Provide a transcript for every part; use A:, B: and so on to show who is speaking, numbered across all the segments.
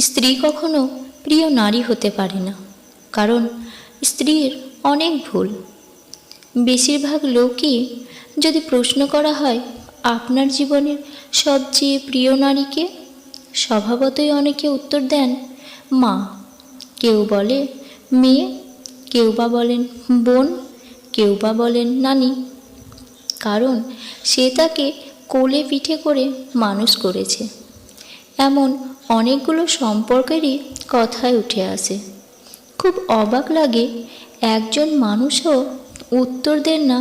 A: স্ত্রী কখনো প্রিয় নারী হতে পারে না, কারণ স্ত্রীর অনেক ভুল। বেশিরভাগ লোকই যদি প্রশ্ন করা হয়, আপনার জীবনের সবচেয়ে প্রিয় নারীকে? স্বভাবতই অনেকে উত্তর দেন, মা। কেউ বলে, মেয়ে। কেউ বা বলেন, বোন। কেউ বা বলেন, নানি। কারণ সে তাকে কোলে পিঠে করে মানুষ করেছে। এমন অনেকগুলো সম্পর্কেরই কথায় উঠে আসে। খুব অবাক লাগে একজন মানুষও উত্তর দেন না,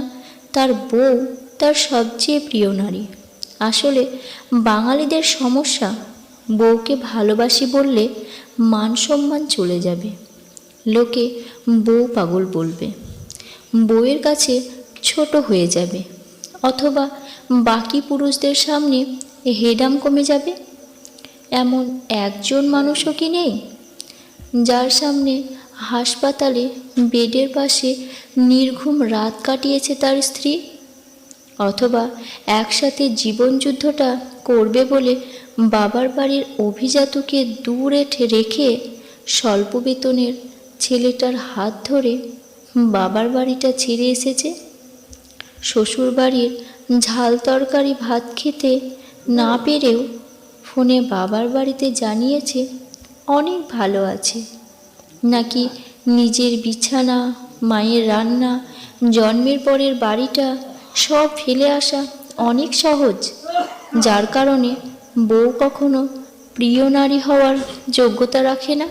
A: তার বউ তার সবচেয়ে প্রিয় নারী। আসলে বাঙালিদের সমস্যা, বউকে ভালোবাসি বললে মান সম্মান চলে যাবে। লোকে বউ পাগল বলবে। বউয়ের কাছে ছোট হয়ে যাবে, অথবা বাকি পুরুষদের সামনে হেডাম কমে যাবে। এমন একজন মানুষও কি নেই? যার সামনে হাসপাতালে বেডের পাশে নির্ঘুম রাত কাটিয়েছে তার স্ত্রী। অথবা একসাথে জীবনযুদ্ধটা করবে বলে বাবার বাড়ির অভিজাতকে দূরে রেখে স্বল্প বেতনের ছেলেটার হাত ধরে বাবার বাড়িটা ছেড়ে এসেছে। শ্বশুর বাড়ির ঝাল তরকারি ভাত খেতে না পেরেও ফোনে বাবার বাড়িতে জানিয়েছে, অনেক ভালো আছে। নাকি নিজের বিছানা, মায়ের রান্না, জন্মের পরের বাড়িটা সব ফেলে আসা অনেক সহজ। যার কারণে বউ কখনো প্রিয় নারী হওয়ার যোগ্যতা রাখে না।